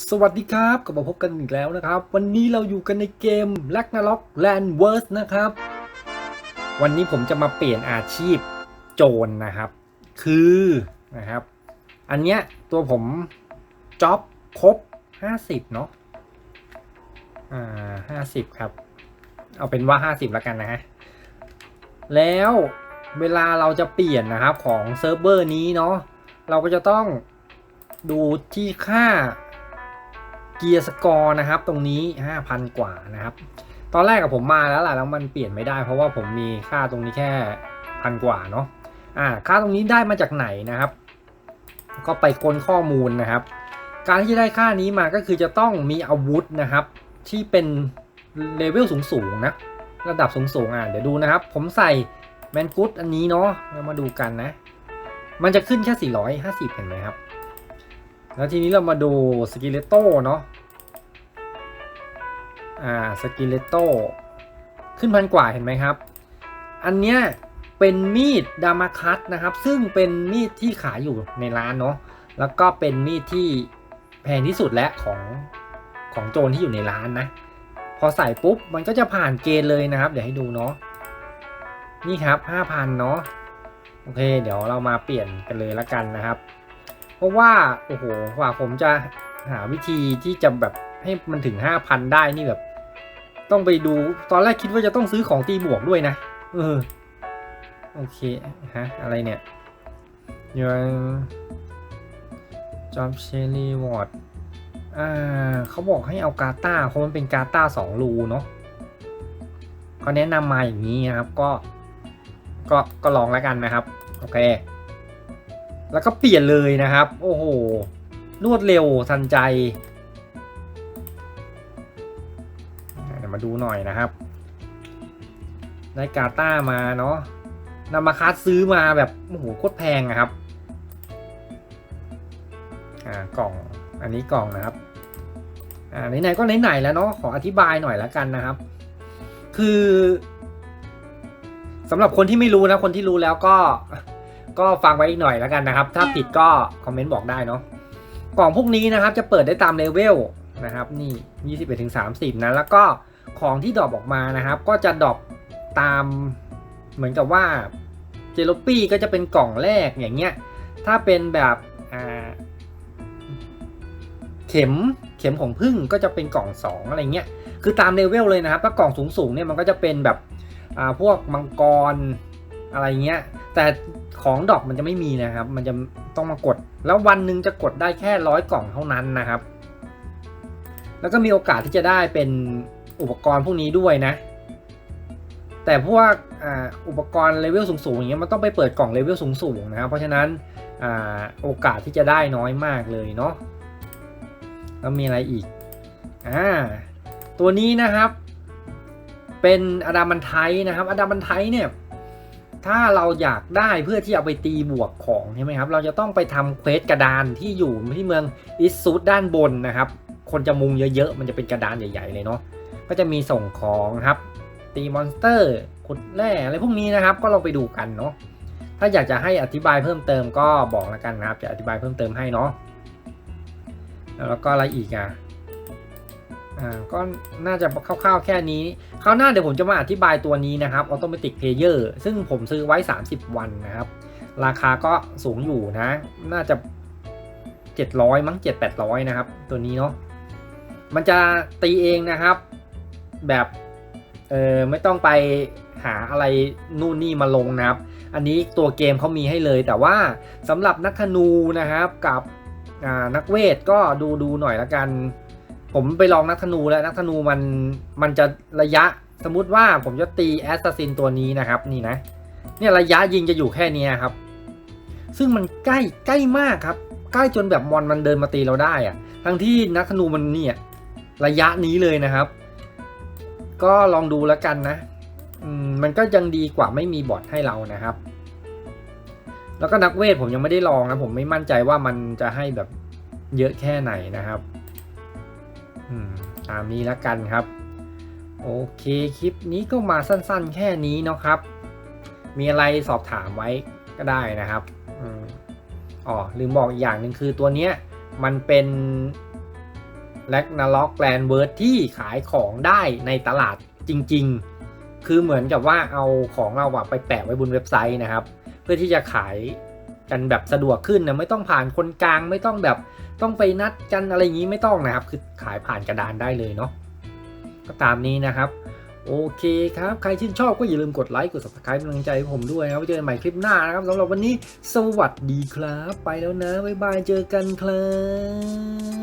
สวัสดีครับกลับมาพบกันอีกแล้วนะครับ วันนี้เราอยู่กันในเกม l a g n a r o k Land w o r s นะครับ วันนี้ผมจะมาเปลี่ยนอาชีพโจรนะครับ คือนะครับ อันเนี้ยตัวผมจ็อบครบ 50 เนาะอ่า50ครับ เอาเป็นว่า 50 แล้วกันนะฮะแล้วเวลาเราจะเปลี่ยนนะครับของเซิร์ฟเวอร์นี้เนาะเราก็จะต้องดูที่ค่า เกียร์สกอร์นะครับ ตรงนี้ 5,000 กว่านะครับ ตอนแรกกับผมมาแล้วแหละแล้วมันเปลี่ยนไม่ได้ เพราะว่าผมมีค่าตรงนี้แค่พันกว่าเนาะอ่าค่าตรงนี้ได้มาจากไหนนะครับ ก็ไปค้นข้อมูลนะครับ การที่จะได้ค่านี้มาก็คือจะต้องมีอาวุธนะครับ ที่เป็นเลเวลสูงๆนะระดับสูงๆอะเดี๋ยวดูนะครับ ผมใส่แมนกุดอันนี้เนาะเรามาดูกันนะ มันจะขึ้นแค่ 450 เห็นไหมครับ แล้วทีนี้เรามาดูสกิเลโต้เนาะ อ่า สกิเลโต้ ขึ้นพันกว่าเห็นไหมครับ อันเนี้ยเป็นมีดดามาคัตนะครับ ซึ่งเป็นมีดที่ขายอยู่ในร้านเนาะ แล้วก็เป็นมีดที่แพงที่สุดและของของโจรที่อยู่ในร้านนะ พอใส่ปุ๊บมันก็จะผ่านเกณฑ์เลยนะครับ เดี๋ยวให้ดูเนาะ นี่ครับ5,000เนาะ โอเค เดี๋ยวเรามาเปลี่ยนกันเลยละกันนะครับ ราะว่าโอ้โหกว่าผมจะหาวิธีที่จะแบบให้มันถึง 5,000 ได้นี่แบบ ต้องไปดูตอนแรกคิดว่าจะต้องซื้อของตีบวกด้วยนะ เออ โอเค ฮะ อะไรเนี่ย your job cherry ward อ่าเขาบอกให้เอากาตาเพราะมันเป็นกาตาสองรูเนาะเขาแนะนำมาอย่างนี้นะครับ ก็ ก็ก็ลองแล้วกันนะครับ โอเค แล้วก็เปลี่ยนเลยนะครับ โอ้โห รวดเร็วทันใจเดี๋ยวมาดูหน่อยนะครับ ได้กาต้ามาเนาะนำมาคัดซื้อมาแบบ โอ้โหโคตรแพงอะครับ อ่ากล่อง อันนี้กล่องนะครับ อ่าไหนๆก็ไหนๆแล้วเนาะ ขออธิบายหน่อยแล้วกันนะครับ คือสำหรับคนที่ไม่รู้นะ คนที่รู้แล้วก็ ก็ฟังไว้อีกหน่อยแล้วกันนะครับ ถ้าผิดก็คอมเมนต์บอกได้เนาะกล่องพวกนี้นะครับจะเปิดได้ตามเลเวลนะครับนี่21ถึง30นะแล้วก็ของที่ดรอปออกมานะครับ ก็จะดรอปตามเหมือนกับว่าเจลปี้ก็จะเป็นกล่องแรกอย่างเงี้ยถ้าเป็นแบบเข็มเข็มของพึ่งก็จะเป็นกล่อง 2 อะไรเงี้ยคือตามเลเวลเลยนะครับถ้ากล่องสูงๆเนี่ยมันก็จะเป็นแบบอ่าพวกมังกร อะไรเงี้ย แต่ของดอกมันจะไม่มีนะครับ มันจะต้องมากด แล้ววันหนึ่งจะกดได้แค่ร้อยกล่องเท่านั้นนะครับ แล้วก็มีโอกาสที่จะได้เป็นอุปกรณ์พวกนี้ด้วยนะ แต่พวกอ,อุปกรณ์เลเวลสูงๆอย่างเงี้ยมันต้องไปเปิดกล่องเลเวลสูงๆนะครับ เพราะฉะนั้นอโอกาสที่จะได้น้อยมากเลยเนาะ แล้วมีอะไรอีก อ่า ตัวนี้นะครับ เป็นอดามันไทนะครับอดามันไทเนี่ย ถ้าเราอยากได้เพื่อที่เอาไปตีบวกของใช่ไหมครับ เราจะต้องไปทำเควสกระดานที่อยู่ที่เมืองอิสซูดด้านบนนะครับ คนจะมุงเยอะๆ มันจะเป็นกระดานใหญ่ๆเลยเนาะ ก็จะมีส่งของครับ ตีมอนสเตอร์ขุดแร่อะไรพวกนี้นะครับ ก็ลองไปดูกันเนาะ ถ้าอยากจะให้อธิบายเพิ่มเติมก็บอกแล้วกันนะครับ จะอธิบายเพิ่มเติมให้เนาะ แล้วก็อะไรอีกอะ อ่าก็น่าจะคร่าวๆแค่นี้คราวหน้าเดี๋ยวผมจะมาอธิบายตัวนี้นะครับ Automatic Player ซึ่งผมซื้อไว้ 30 วันนะครับ ราคาก็สูงอยู่นะ น่าจะ 700 มั้ง 7-800 นะครับ ตัวนี้เนาะมันจะตีเองนะครับ แบบเออไม่ต้องไปหาอะไรนู่นนี่มาลงนะครับ อันนี้ตัวเกมเขามีให้เลยแต่ว่าสำหรับนักธนูนะครับกับนักเวทก็ดูดูหน่อยละกัน ผมไปลองนักธนูแล้วนักธนูมันมันจะระยะสมมติว่าผมจะตีแอสซัสซินตัวนี้นะครับนี่นะเนี่ยระยะยิงจะอยู่แค่นี้ครับ ซึ่งมันใกล้ใกล้มากครับ ใกล้จนแบบมอนมันเดินมาตีเราได้อะทั้งที่นักธนูมันเนี่ยระยะนี้เลยนะครับ ก็ลองดูแล้วกันนะมมันก็ยังดีกว่าไม่มีบอทให้เรานะครับ แล้วก็นักเวทผมยังไม่ได้ลองนะผมไม่มั่นใจว่ามันจะให้แบบเยอะแค่ไหนนะครับ ตามนี้แล้วกันครับ โอเคคลิปนี้ก็มาสั้นๆ แค่นี้เนาะครับ มีอะไรสอบถามไว้ก็ได้นะครับอ๋อลืมบอกอีกอย่างหนึ่งคือตัวเนี้ยมันเป็นแลกนาล็อกแลนเวิร์ดที่ขายของได้ในตลาดจริง ๆ คือเหมือนกับว่าเอาของเราอะไปแปะไว้บนเว็บไซต์นะครับ เพื่อที่จะขายกันแบบสะดวกขึ้นนะไม่ต้องผ่านคนกลางไม่ต้องแบบ ต้องไปนัดกันอะไรอย่างนี้ไม่ต้องนะครับ คือขายผ่านกระดานได้เลยเนาะก็ตามนี้นะครับ โอเคครับ ใครชื่นชอบก็อย่าลืมกดไลค์กด subscribe เป็นกำลังใจให้ผมด้วยนะครับไว้เจอกันใหม่คลิปหน้านะครับสำหรับวันนี้ สวัสดีครับ ไปแล้วนะบ๊ายบายเจอกันครับ